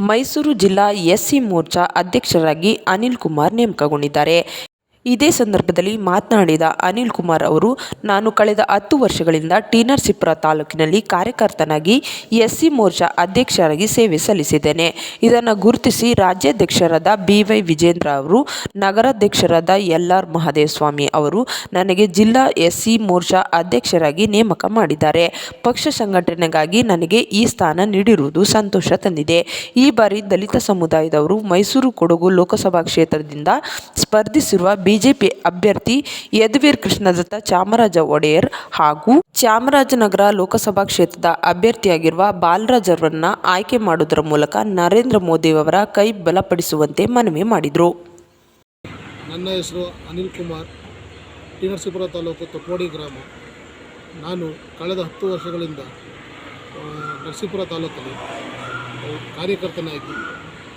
ಮೈಸೂರು ಜಿಲ್ಲಾ ಎಸ್ಸಿ ಮೋರ್ಚಾ ಅಧ್ಯಕ್ಷರಾಗಿ ಅನಿಲ್ ಕುಮಾರ್ ನೇಮಕಗೊಂಡಿದ್ದಾರೆ. ಇದೇ ಸಂದರ್ಭದಲ್ಲಿ ಮಾತನಾಡಿದ ಅನಿಲ್ ಕುಮಾರ್ ಅವರು, ನಾನು ಕಳೆದ ಹತ್ತು ವರ್ಷಗಳಿಂದ ಟೀನರ್ ನರಸೀಪುರ ತಾಲೂಕಿನಲ್ಲಿ ಕಾರ್ಯಕರ್ತನಾಗಿ ಎಸ್ಸಿ ಮೋರ್ಚಾ ಅಧ್ಯಕ್ಷರಾಗಿ ಸೇವೆ ಸಲ್ಲಿಸಿದ್ದೇನೆ. ಇದನ್ನು ಗುರುತಿಸಿ ರಾಜ್ಯಾಧ್ಯಕ್ಷರಾದ ಬಿ ವೈ ವಿಜೇಂದ್ರ ಅವರು, ನಗರಾಧ್ಯಕ್ಷರಾದ ಎಲ್ ಆರ್ ಮಹದೇವಸ್ವಾಮಿ ಅವರು ನನಗೆ ಜಿಲ್ಲಾ ಎಸ್ಸಿ ಮೋರ್ಚಾ ಅಧ್ಯಕ್ಷರಾಗಿ ನೇಮಕ ಮಾಡಿದ್ದಾರೆ. ಪಕ್ಷ ಸಂಘಟನೆಗಾಗಿ ನನಗೆ ಈ ಸ್ಥಾನ ನೀಡಿರುವುದು ಸಂತೋಷ ತಂದಿದೆ. ಈ ಬಾರಿ ದಲಿತ ಸಮುದಾಯದವರು ಮೈಸೂರು ಕೊಡಗು ಲೋಕಸಭಾ ಕ್ಷೇತ್ರದಿಂದ ಸ್ಪರ್ಧಿಸಿರುವ ಬಿಜೆಪಿ ಅಭ್ಯರ್ಥಿ ಯದುವೀರ್ ಕೃಷ್ಣದತ್ತ ಚಾಮರಾಜ ಒಡೆಯರ್ ಹಾಗೂ ಚಾಮರಾಜನಗರ ಲೋಕಸಭಾ ಕ್ಷೇತ್ರದ ಅಭ್ಯರ್ಥಿಯಾಗಿರುವ ಬಾಲರಾಜ್ ಅವರನ್ನ ಆಯ್ಕೆ ಮಾಡುವುದರ ಮೂಲಕ ನರೇಂದ್ರ ಮೋದಿಯವರ ಕೈ ಬಲಪಡಿಸುವಂತೆ ಮನವಿ ಮಾಡಿದರು. ನನ್ನ ಹೆಸರು ಅನಿಲ್ ಕುಮಾರ್ ಟಿ ನರಸೀಪುರ ತಾಲೂಕು ತೊಕ್ಕೋಡಿ ಗ್ರಾಮ. ನಾನು ಕಳೆದ ಹತ್ತು ವರ್ಷಗಳಿಂದ ನರಸೀಪುರ ತಾಲೂಕಲ್ಲಿ ಕಾರ್ಯಕರ್ತನಾಗಿ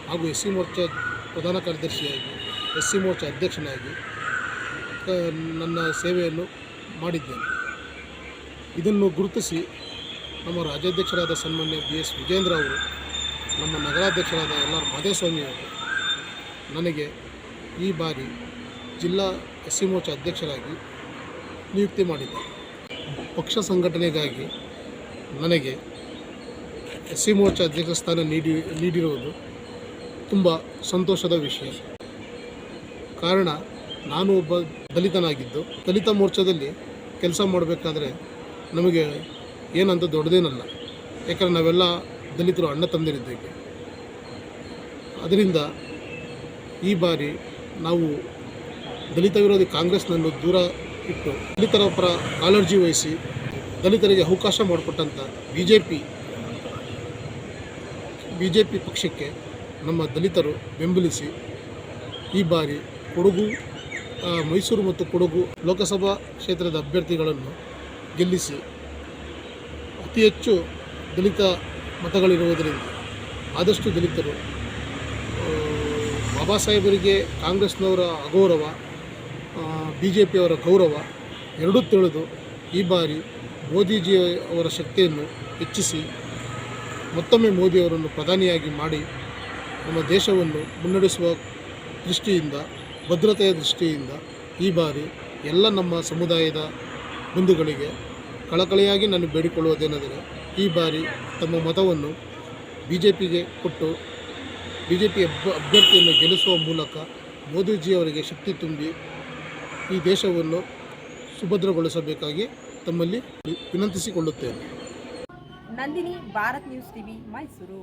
ಹಾಗೂ ಎಸ್ ಸಿ ಮೋರ್ಚಾ ಪ್ರಧಾನ ಕಾರ್ಯದರ್ಶಿಯಾಗಿ ಎಸ್ ಸಿ ಮೋರ್ಚಾ ಅಧ್ಯಕ್ಷನಾಗಿ ಆ, ನನ್ನ ಸೇವೆಯನ್ನು ಮಾಡಿದ್ದೇನೆ. ಇದನ್ನು ಗುರುತಿಸಿ ನಮ್ಮ ರಾಜ್ಯಾಧ್ಯಕ್ಷರಾದ ಸನ್ಮಾನ್ಯ ಬಿ ಎಸ್ ವಿಜೇಂದ್ರ ಅವರು ನಮ್ಮ ನಗರಾಧ್ಯಕ್ಷರಾದ ಎಲ್ ಆರ್ ಮಾಧೇಸ್ವಾಮಿ ಅವರು ನನಗೆ ಈ ಬಾರಿ ಜಿಲ್ಲಾ ಎಸ್ ಸಿ ಮೋರ್ಚಾ ಅಧ್ಯಕ್ಷರಾಗಿ ನಿಯುಕ್ತಿ ಮಾಡಿದ್ದಾರೆ. ಪಕ್ಷ ಸಂಘಟನೆಗಾಗಿ ನನಗೆ ಎಸ್ ಸಿ ಮೋರ್ಚಾ ಅಧ್ಯಕ್ಷ ಸ್ಥಾನ ನೀಡಿ ನೀಡಿರುವುದು ತುಂಬ ಸಂತೋಷದ ವಿಷಯ. ಕಾರಣ ನಾನು ಒಬ್ಬ ದಲಿತನಾಗಿದ್ದು, ದಲಿತ ಮೋರ್ಚಾದಲ್ಲಿ ಕೆಲಸ ಮಾಡಬೇಕಾದ್ರೆ ನಮಗೆ ಏನಂತ ದೊಡ್ಡದೇನಲ್ಲ. ಯಾಕಂದರೆ ನಾವೆಲ್ಲ ದಲಿತರು ಅಣ್ಣ ತಂದಿರಿದ್ದೇವೆ. ಅದರಿಂದ ಈ ಬಾರಿ ನಾವು ದಲಿತ ವಿರೋಧಿ ಕಾಂಗ್ರೆಸ್ನನ್ನು ದೂರ ಇಟ್ಟು ದಲಿತರ ಪರ ಕಾಳಜಿ ವಹಿಸಿ ದಲಿತರಿಗೆ ಅವಕಾಶ ಮಾಡಿಕೊಟ್ಟಂಥ B J P B J P ಪಕ್ಷಕ್ಕೆ ನಮ್ಮ ದಲಿತರು ಬೆಂಬಲಿಸಿ ಈ ಬಾರಿ ಕೊಡಗು ಮೈಸೂರು ಮತ್ತು ಕೊಡಗು ಲೋಕಸಭಾ ಕ್ಷೇತ್ರದ ಅಭ್ಯರ್ಥಿಗಳನ್ನು ಗೆಲ್ಲಿಸಿ ಅತಿ ಹೆಚ್ಚು ದಲಿತ ಮತಗಳಿರುವುದರಿಂದ ಆದಷ್ಟು ದಲಿತರು ಬಾಬಾ ಸಾಹೇಬರಿಗೆ ಕಾಂಗ್ರೆಸ್ನವರ ಅಗೌರವ ಬಿ ಜೆ ಪಿಯವರ ಗೌರವ ಎರಡೂ ತಿಳಿದು ಈ ಬಾರಿ ಮೋದಿಜಿ ಅವರ ಶಕ್ತಿಯನ್ನು ಹೆಚ್ಚಿಸಿ ಮತ್ತೊಮ್ಮೆ ಮೋದಿಯವರನ್ನು ಪ್ರಧಾನಿಯಾಗಿ ಮಾಡಿ ನಮ್ಮ ದೇಶವನ್ನು ಮುನ್ನಡೆಸುವ ದೃಷ್ಟಿಯಿಂದ ಭದ್ರತೆಯ ದೃಷ್ಟಿಯಿಂದ ಈ ಬಾರಿ ಎಲ್ಲ ನಮ್ಮ ಸಮುದಾಯದ ಬಂಧುಗಳಿಗೆ ಕಳಕಳಿಯಾಗಿ ನಾನು ಬೇಡಿಕೊಳ್ಳುವುದೇನೆಂದರೆ ಈ ಬಾರಿ ತಮ್ಮ ಮತವನ್ನು ಬಿ ಜೆ ಪಿಗೆ ಕೊಟ್ಟು ಬಿ ಜೆ ಪಿ ಅಭ್ಯ, ಅಭ್ಯರ್ಥಿಯನ್ನು ಗೆಲ್ಲಿಸುವ ಮೂಲಕ ಮೋದಿಜಿಯವರಿಗೆ ಶಕ್ತಿ ತುಂಬಿ ಈ ದೇಶವನ್ನು ಸುಭದ್ರಗೊಳಿಸಬೇಕಾಗಿ ತಮ್ಮಲ್ಲಿ ವಿನಂತಿಸಿಕೊಳ್ಳುತ್ತೇನೆ. Nandini, Bharat news TV, Mysuru.